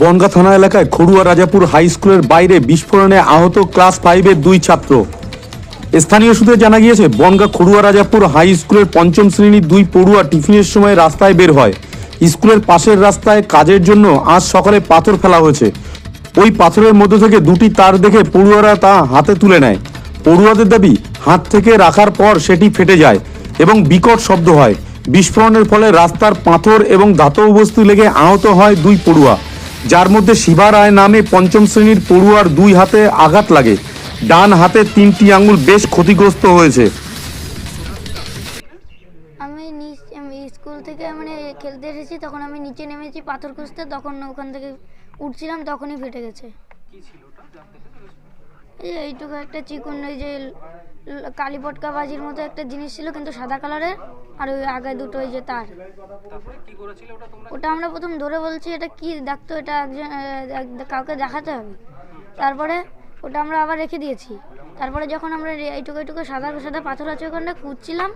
বনগা থানা এলাকায় খড়ুয়া রাজাপুর হাই স্কুলের বাইরে বিস্ফোরণে আহত ক্লাস ফাইভের দুই ছাত্র। স্থানীয় সূত্রে জানা গিয়েছে, বনগা খড়ুয়া রাজাপুর হাই স্কুলের পঞ্চম শ্রেণির দুই পড়ুয়া টিফিনের সময় রাস্তায় বের হয়। স্কুলের পাশের রাস্তায় কাজের জন্য আজ সকালে পাথর ফেলা হয়েছে। ওই পাথরের মধ্যে থেকে দুটি তার দেখে পড়ুয়ারা তা হাতে তুলে নেয়। পড়ুয়াদের দাবি, হাত থেকে রাখার পর সেটি ফেটে যায় এবং বিকট শব্দ হয়। বিস্ফোরণের ফলে রাস্তার পাথর এবং ধাতব বস্তু লেগে আহত হয় দুই পড়ুয়া। যার মধ্যে শিবা রায় নামে পঞ্চম শ্রেণির পড়ুয়ার দুই হাতে আঘাত লাগে। ডান হাতে তিনটি আঙুল বেশ ক্ষতিগ্রস্ত হয়েছে। আমি নিচ আমি স্কুল থেকে মানে খেলতে এসেছি তখন আমি নিচে নেমেছি পাথর খুঁজতে তখন ওখান থেকে উঠছিলাম তখনই ফেটে গেছে। এই এইটুকু একটা চিকুন ওই যে কালী পটকা বাজির মতো একটা জিনিস ছিল কিন্তু সাদা কালারের আর ওই আগে দুটো ওই যে তার। ওটা আমরা প্রথম ধরে বলছি এটা কি দেখতো এটা একজন কাউকে দেখাতে হবে। তারপরে ওটা আমরা আবার রেখে দিয়েছি। তারপরে যখন আমরা এইটুকু এইটুকু সাদা সাদা পাথর আছে ওখানে খুঁজছিলাম।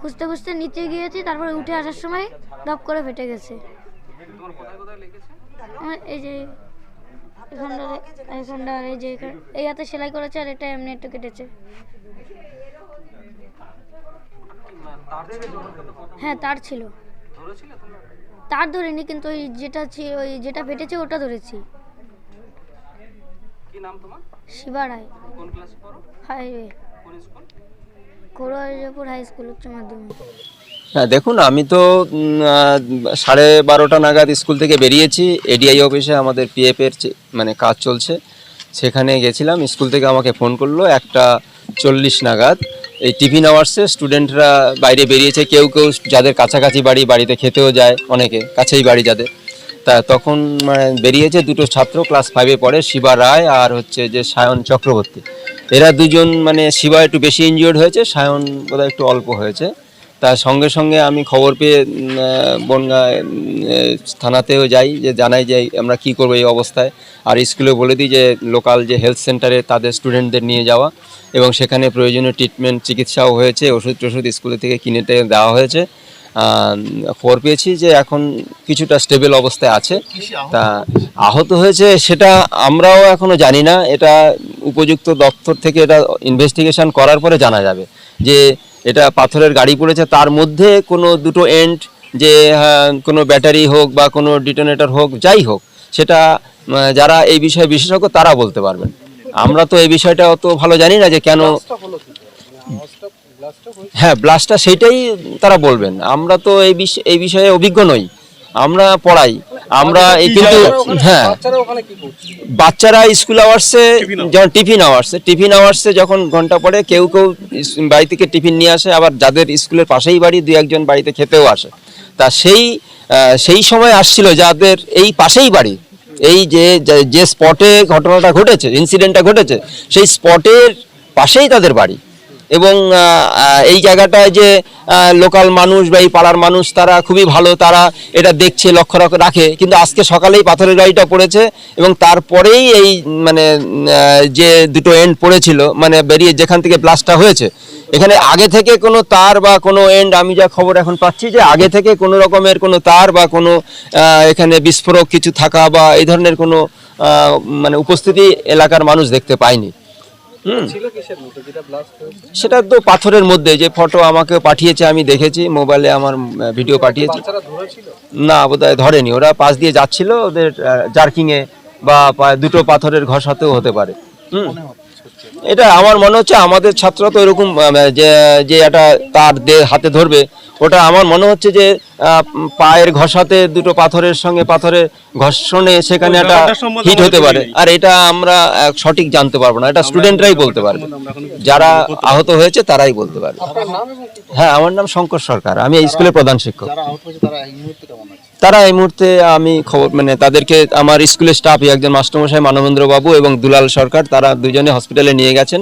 খুঁজতে খুঁজতে নিচে গিয়েছি তারপরে উঠে আসার সময় ধপ করে ফেটে গেছে। এই যে এখানটা এখানটা এই যে এই হাতে সেলাই করেছে আর এটা এমনি একটু কেটেছে। হ্যাঁ তার ছিল। তার ধরিনি কিন্তু ওই যেটা ছিল ওই যেটা ফেটেছে ওটা ধরেছি। কি নাম তোমার? শিবা রায়। কোন ক্লাসে পড়ো? হাইওয়ে কোন স্কুল? খোড়াজপুর হাই স্কুল উচ্চ মাধ্যমিক। হ্যাঁ দেখুন আমি তো সাড়ে বারোটা নাগাদ স্কুল থেকে বেরিয়েছি। এডিআই অফিসে আমাদের পিএফ এর চে- মানে কাজ চলছে। সেখানে গেছিলাম স্কুল থেকে আমাকে ফোন করল একটা চল্লিশ নাগাদ। এই টিফিন আওয়ার্সে স্টুডেন্টরা বাইরে বেরিয়েছে, কেউ কেউ যাদের কাছাকাছি বাড়ি, বাড়িতে খেতেও যায়, অনেকে কাছেই বাড়ি যাদের। তা তখন মানে বেরিয়েছে দুটো ছাত্র ক্লাস ফাইভে পড়ে শিবা রায় আর হচ্ছে যে সায়ন চক্রবর্তী। এরা দুজন মানে শিবা একটু বেশি ইনজিওর্ড হয়েছে, সায়ন বোধহয় একটু অল্প হয়েছে। তার সঙ্গে সঙ্গে আমি খবর পেয়ে বনগাঁ থানাতেও যাই যে জানাই যে আমরা কি করব এই অবস্থায়। আর স্কুলে বলে দিই যে লোকাল যে হেলথ সেন্টারে তাদের স্টুডেন্টদের নিয়ে যাওয়া এবং সেখানে প্রয়োজনীয় ট্রিটমেন্ট চিকিৎসাও হয়েছে ওষুধ টষুধ স্কুলে থেকে কিনে দেওয়া হয়েছে। খবর পেয়েছি যে এখন কিছুটা স্টেবল অবস্থায় আছে। তা আহত হয়েছে সেটা আমরাও এখনও জানি না। এটা উপযুক্ত দপ্তর থেকে এটা ইনভেস্টিগেশন করার পরে জানা যাবে যে এটা পাথরের গাড়ি পড়েছে। তার মধ্যে কোনো দুটো এন্ড যে কোনো ব্যাটারি হোক বা কোনো ডিটোনেটর হোক যাই হোক সেটা যারা এই বিষয়ে বিশেষজ্ঞ তারা বলতে পারবেন। আমরা তো এই বিষয়টা অত ভালো জানি না যে কেন হ্যাঁ ব্লাস্টটা সেইটাই তারা বলবেন। আমরা তো এই বিষয়ে অভিজ্ঞ নই। আমরা পড়াই। আমরা এই কিন্তু হ্যাঁ। বাচ্চারা স্কুল আওয়ার্সে যখন টিফিন আওয়ার্সে টিফিন আওয়ার্সে যখন ঘণ্টা পড়ে কেউ কেউ বাড়ি থেকে টিফিন নিয়ে আসে আবার যাদের স্কুলের পাশেই বাড়ি দু একজন বাড়িতে খেতেও আসে। তা সেই সেই সময় আসছিল যাদের এই পাশেই বাড়ি। এই যে- যে স্পটে ঘটনাটা ঘটেছে ইনসিডেন্টটা ঘটেছে সেই স্পটের পাশেই তাদের বাড়ি। এবং এই জায়গাটায় যে লোকাল মানুষ বা এই পাড়ার মানুষ তারা খুবই ভালো, তারা এটা দেখছে, লক্ষ্য রাখ- রাখে। কিন্তু আজকে সকালেই পাথরের গাড়িটা পড়েছে এবং তারপরেই এই মানে যে দুটো এন্ড পড়েছিল মানে বেরিয়ে যেখান থেকে ব্লাস্টটা হয়েছে, এখানে আগে থেকে কোনো তার বা কোনো এন্ড আমি যা খবর এখন পাচ্ছি যে, আগে থেকে কোনো রকমের কোনো তার বা কোনো এখানে বিস্ফোরক কিছু থাকা বা এই ধরনের কোনো মানে উপস্থিতি এলাকার মানুষ দেখতে পায়নি। সেটা তো পাথরের মধ্যে যে ফটো আমাকে পাঠিয়েছে আমি দেখেছি মোবাইলে আমার ভিডিও পাঠিয়েছে। না বোধহয় ধরেনি ওরা পাশ দিয়ে যাচ্ছিল ওদের জার্কিংয়ে বা দুটো পাথরের ঘষাতেও হতে পারে। হুম। এটা আমার মনে হচ্ছে আমাদের ছাত্ররা তো এরকম যে যে একটা তার দে হাতে ধরবে ওটা আমার মনে হচ্ছে যে পায়ের ঘষাতে দুটো পাথরের সঙ্গে পাথরের ঘর্ষণে সেখানে একটা হিট হতে পারে। আর এটা আমরা সঠিক জানতে পারব না এটা স্টুডেন্টরাই বলতে পারবে। যারা আহত হয়েছে তারাই বলতে পারবে। আপনার নাম এবং কি? হ্যাঁ আমার নাম শঙ্কর সরকার আমি এই স্কুলের প্রধান শিক্ষক। যারা আহত হয়েছে তারা এই মুহূর্তে আমি খবর মানে তাদেরকে আমার স্কুলের স্টাফ একজন মাস্টারমশাই মানবেন্দ্র বাবু এবং দুলাল সরকার, তারা দুজনে হসপিটালে নিয়ে গেছেন।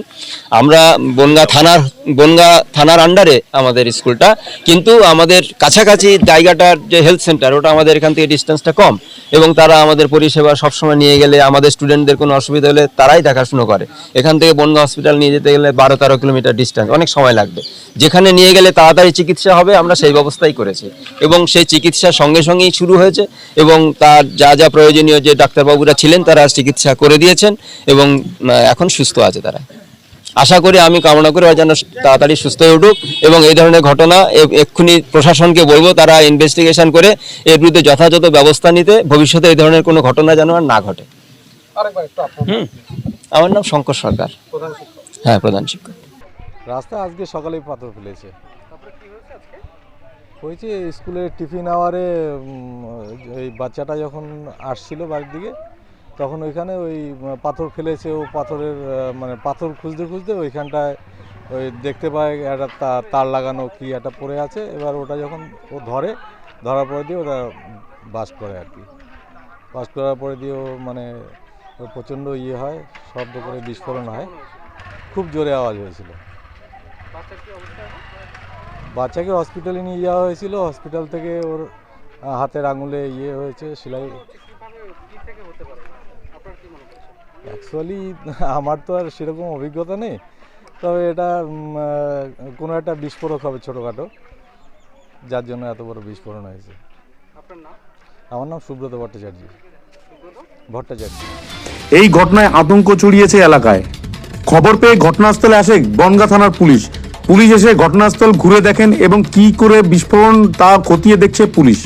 আমরা বনগা থানার বনগা থানার আন্ডারে আমাদের স্কুলটা। কিন্তু আমাদের কাছাকাছি জায়গাটার যে হেলথ সেন্টার ওটা আমাদের এখান থেকে ডিস্টেন্সটা কম এবং তারা আমাদের পরিষেবা সবসময় নিয়ে গেলে, আমাদের স্টুডেন্টদের কোনো অসুবিধা হলে তারাই দেখাশুনো করে। এখান থেকে বনগা হসপিটাল নিয়ে যেতে গেলে বারো তেরো কিলোমিটার ডিস্টেন্স অনেক সময় লাগবে। যেখানে নিয়ে গেলে তাড়াতাড়ি চিকিৎসা হবে, আমরা সেই ব্যবস্থাই করেছি। এবং সেই চিকিৎসা সঙ্গে সঙ্গেই শুরু হয়েছে এবং তার যা যা প্রয়োজনীয় যে ডাক্তারবাবুরা ছিলেন, তারা চিকিৎসা করে দিয়েছেন এবং এখন সুস্থ আছে তারা। আশা করি আমি কামনা করি ওরা যেন তাড়াতাড়ি সুস্থ হয়ে উঠুক এবং এই ধরনের ঘটনা এক্ষুনি প্রশাসনকে বলব তারা ইনভেস্টিগেশন করে এর বিরুদ্ধে যথাযথ ব্যবস্থা নিতে ভবিষ্যতে এই ধরনের কোনো ঘটনা যেন আর না ঘটে। আমার নাম শঙ্কর সরকার। হ্যাঁ প্রধান শিক্ষক। রাস্তা আজকে সকালেই পাথর ফেলেছে। হয়েছে স্কুলের টিফিন আওয়ারে এই বাচ্চাটা যখন আসছিল বাড়ির দিকে তখন ওইখানে ওই পাথর ফেলেছে, ও পাথরের মানে পাথর খুঁজতে খুঁজতে ওইখানটায় ওই দেখতে পায় একটা তার লাগানো কি একটা পড়ে আছে। এবার ওটা যখন ও ধরে, ধরার পরে দিয়ে ওটা বাস করে আর কি। বাস করার পরে দিয়ে ও মানে প্রচণ্ড ইয়ে হয়, শব্দ করে বিস্ফোরণ হয়। খুব জোরে আওয়াজ হয়েছিল। বাচ্চাকে হসপিটালে নিয়ে যাওয়া হয়েছিল। হসপিটাল থেকে ওর হাতের আঙুলে ইয়ে হয়েছে, সেলাই অ্যাকচুয়ালি আমার তো আর সেরকম অভিজ্ঞতা নেই। তবে এটা কোনো একটা বিস্ফোরক হবে ছোটোখাটো যার জন্য এত বড় বিস্ফোরণ হয়েছে। আমার নাম সুব্রত ভট্টাচার্য। ভট্টাচার্য। এই ঘটনায় আতঙ্ক ছড়িয়েছে এলাকায়। খবর পেয়ে ঘটনাস্থলে আসে বনগা থানার পুলিশ। পুলিশ এসে ঘটনাস্থল ঘুরে দেখেন এবং কী করে বিস্ফোরণ তা খতিয়ে দেখছে পুলিশ।